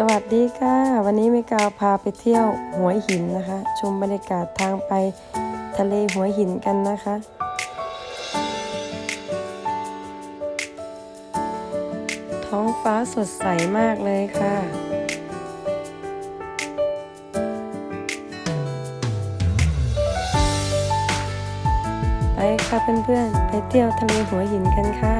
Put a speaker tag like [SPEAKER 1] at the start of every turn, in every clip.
[SPEAKER 1] สวัสดีค่ะ วันนี้เมกาวพาไปเที่ยวหัวหินนะคะ ชมบรรยากาศทางไปทะเลหัวหินกันนะคะ ท้องฟ้าสดใสมากเลยค่ะ ไปค่ะเพื่อนๆ ไปเที่ยวทะเลหัวหินกันค่ะ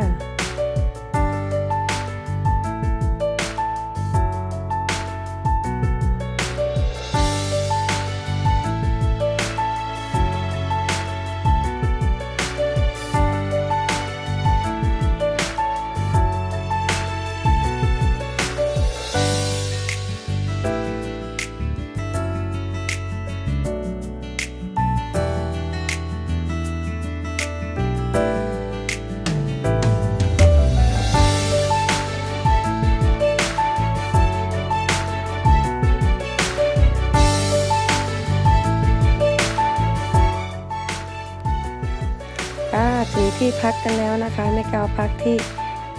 [SPEAKER 1] ก็ถึงที่พักกันแล้วนะคะแม่กาวพักที่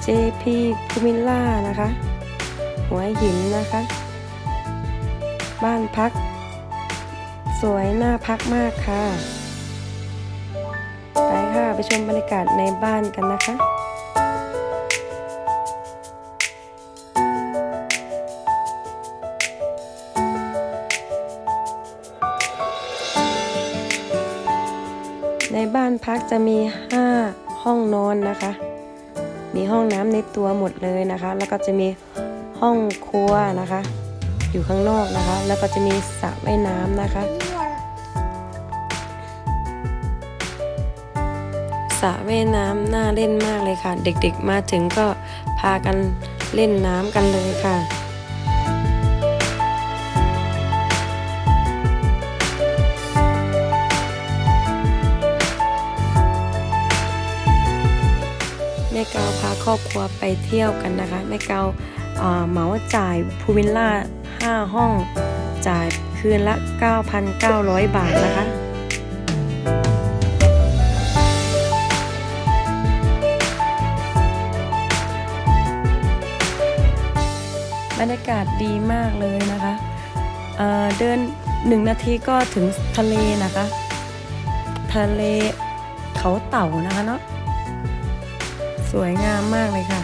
[SPEAKER 1] JP พูมิลล่านะคะ หัวหินนะคะ บ้านพัก สวยน่าพักมากค่ะ ไปค่ะ ไปชมบรรยากาศในบ้านกันนะคะ ในบ้านพักจะมี 5 ห้องนอนนะคะ มีห้องน้ำในตัวหมดเลยนะคะ แล้วก็จะมีห้องครัวนะคะ อยู่ข้างนอกนะคะ แล้วก็จะมีสระว่ายน้ำนะคะสระว่ายน้ำน่าเล่นมากเลยค่ะ เด็กๆมาถึงก็พากันเล่นน้ำกันเลยค่ะ ม่เกาพาครอบครัวไปเที่ยวกันนะคะแม่เกาเหมาจ่ายพูวิลล่า 5 ห้อง จ่ายคืนละ 9,900 บาทนะคะบรรยากาศดีมากเลยนะคะเเดินหนึ่งนาทีก็ถึงทะเลนะคะ ทะเลเขาเต่านะคะเนาะ สวยงามมากเลยค่ะ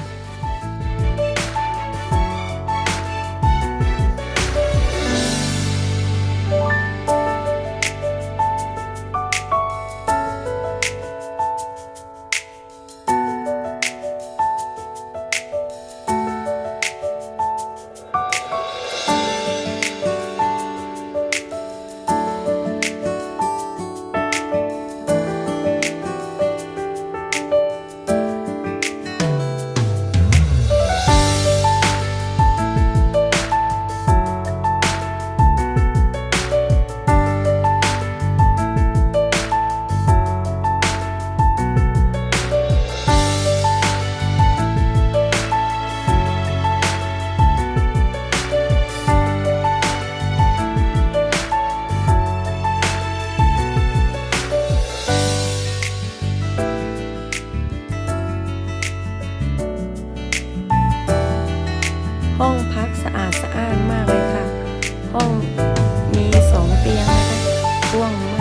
[SPEAKER 1] มีสองเตียงนะคะร่วง